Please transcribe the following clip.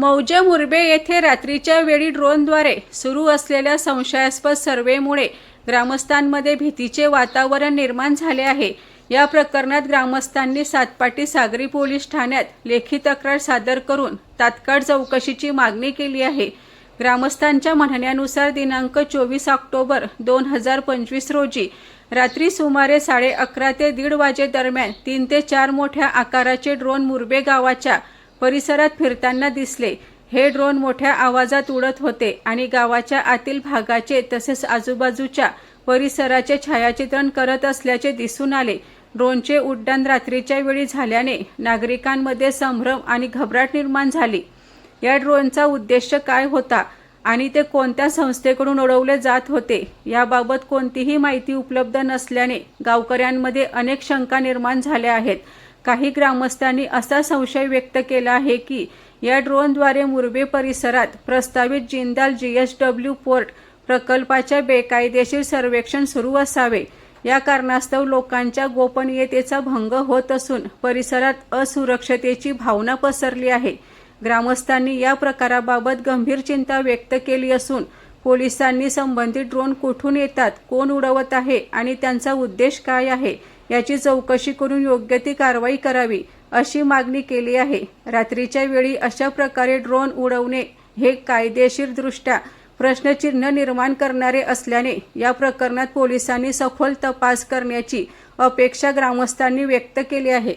मौजे मुरबे येथे रात्रीच्या वेळी ड्रोनद्वारे सुरू असलेल्या संशयास्पद सर्वेमुळे ग्रामस्थांमध्ये भीतीचे वातावरण निर्माण झाले आहे. या प्रकरणात ग्रामस्थांनी सातपाटी सागरी पोलीस ठाण्यात लेखी तक्रार सादर करून तात्काळ चौकशीची मागणी केली आहे. ग्रामस्थांच्या म्हणण्यानुसार दिनांक चोवीस ऑक्टोबर दोन हजार पंचवीस रोजी रात्री सुमारे साडे अकरा ते दीड वाजेदरम्यान तीन ते चार मोठ्या आकाराचे ड्रोन मुरबे गावाच्या परिसरात फिरताना दिसले. हे ड्रोन मोठ्या आवाजात उडत होते आणि गावाच्या आतील भागाचे तसेच आजूबाजूच्या परिसराचे छायाचित्रण करत असल्याचे दिसून आले. ड्रोनचे उड्डाण रात्रीच्या वेळी झाल्याने नागरिकांमध्ये संभ्रम आणि घबराट निर्माण झाली. या ड्रोनचा उद्देश काय होता आणि ते कोणत्या संस्थेकडून उडवले जात होते याबाबत कोणतीही माहिती उपलब्ध नसल्याने गावकऱ्यांमध्ये अनेक शंका निर्माण झाल्या आहेत. काही ग्रामस्थांनी असा संशय व्यक्त केला आहे की या ड्रोनद्वारे मुरबे परिसरात प्रस्तावित Jindal G S W port प्रकल्पाच्या बेकायदेशीर सर्वेक्षण सुरू असावे. या कारणास्तव लोकांच्या गोपनीयतेचा भंग होत असून परिसरात असुरक्षतेची भावना पसरली आहे. ग्रामस्थांनी या प्रकाराबाबत गंभीर चिंता व्यक्त केली असून पोलिसांनी संबंधित ड्रोन कुठून येतात कोण उडवत आहे आणि त्यांचा उद्देश काय आहे याची चौकशी करून योग्य ती कारवाई करावी अशी मागणी केली आहे. रात्रीच्या वेळी अशा प्रकारे ड्रोन उडवणे हे कायदेशीरदृष्ट्या प्रश्नचिन्ह निर्माण करणारे असल्याने या प्रकरणात पोलिसांनी सखोल तपास करण्याची अपेक्षा ग्रामस्थांनी व्यक्त केली आहे.